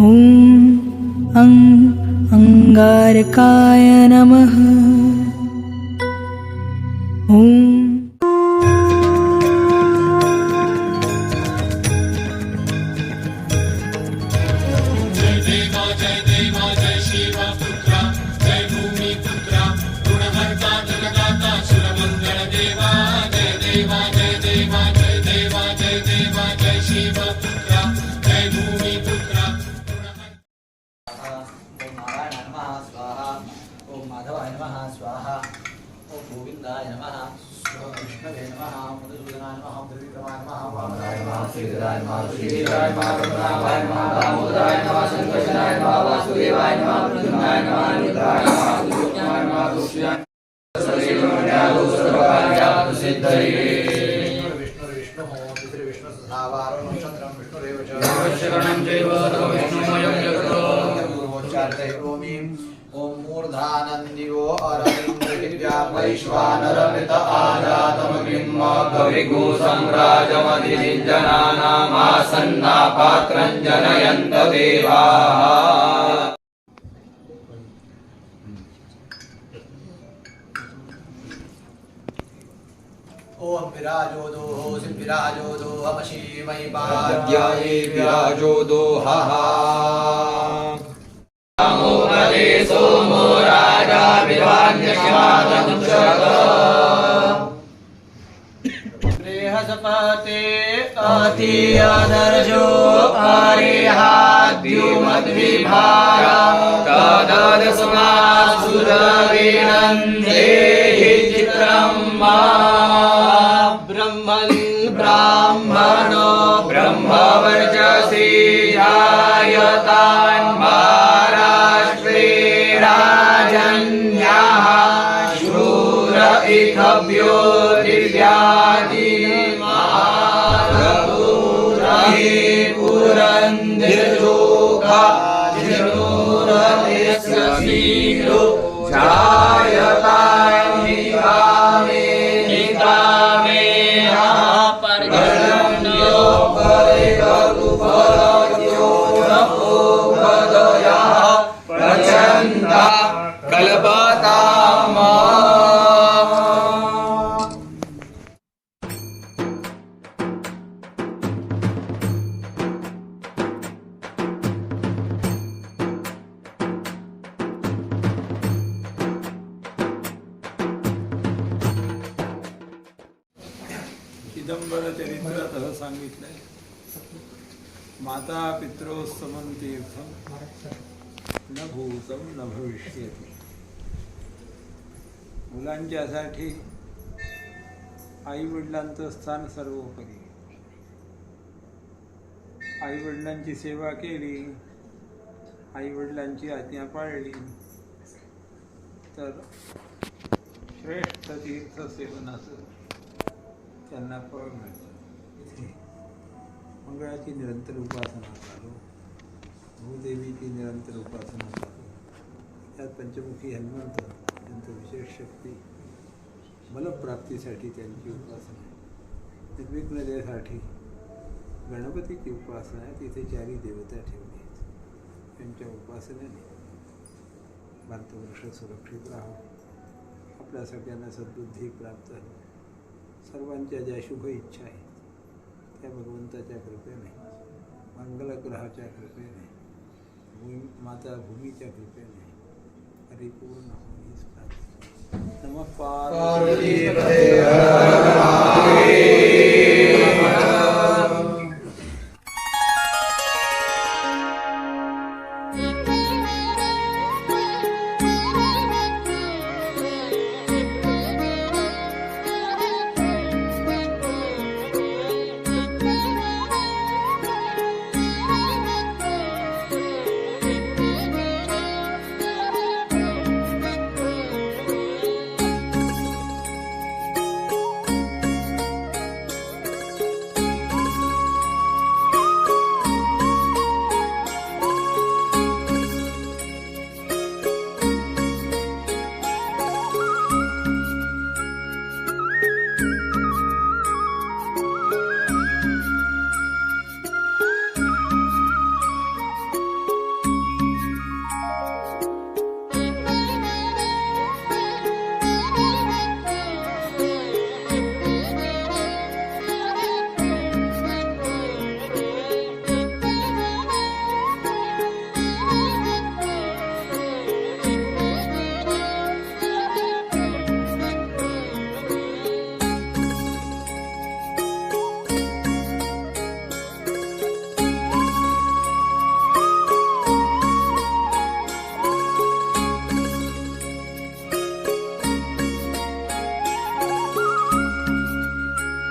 ॐ अं अङ्गारकाय नमः। ॐ नमः स्वाहा। ओम गोविंदाय नमः। विष्णवे नमः मधुसूदनाय नमः त्रिविक्रमाय नमः वामनाय नमः श्रीधराय नमः श्रीधराय नमः पद्मनाभाय नमः दामोदराय नमः संकर्षणाय नमः वासुदेवाय नमः प्रद्युम्नाय नमः अनिरुद्धाय नमः दुर्योधनाय नमः दुष्याय विष्णुर्विष्णुः विष्णुः नक्षत्रं विष्णुरेव च ॐ मूर्धानन्द्यो अरविन्द्रैश्वानरमित आजातमग्निम् कविगु सङ्ग्राजमधिनिर्जनानामासन्नापात्रम् जनयन्त देवाः। ओम विराजो दोहोसि विराजो दोहमशीमयि पाद्याये विराजो दोहः अति अदर्जो अरिहाद्युमद्विभारा तदस्मासुरविणन्देहि चित्रं मा ब्रह्मन् ब्राह्मणो ब्रह्मवर्चसि जायतान् महाराष्ट्रे राजन्याः शूर इथभ्यो दिव्यादिमारभूरहि पुरन्दिर्लोका जिनोरस्य शीलो जायतान् चिदंबर चरित्रात सांगितलंय. माता पित्रो समन तीर्थम न भूतम न भविष्यती. मुलांच्यासाठी आई वडिलांचं स्थान सर्वोपरी. आई वडिलांची सेवा केली आई वडिलांची आज्ञा पाळली तर श्रेष्ठ तीर्थ सेवनाचं त्यांना फळ मिळतं मंगळाची निरंतर उपासना चालू. भूदेवीची निरंतर उपासना चालू. त्यात पंचमुखी हनुमंत त्यांचं विशेष शक्ती बलप्राप्तीसाठी त्यांची उपासना आहे. निर्विघ्नतेसाठी गणपतीची उपासना आहे. तिथे चारी देवता ठेवली आहेत. त्यांच्या उपासनेने भारतवर्ष सुरक्षित राहो आपल्या सगळ्यांना सद्बुद्धी प्राप्त हो सर्वांच्या ज्या शुभ इच्छा आहेत त्या भगवंताच्या कृपेने मंगलग्रहाच्या कृपेने भूमी माता भूमीच्या कृपेने परिपूर्ण होईस प्राप्त नमः पार्वती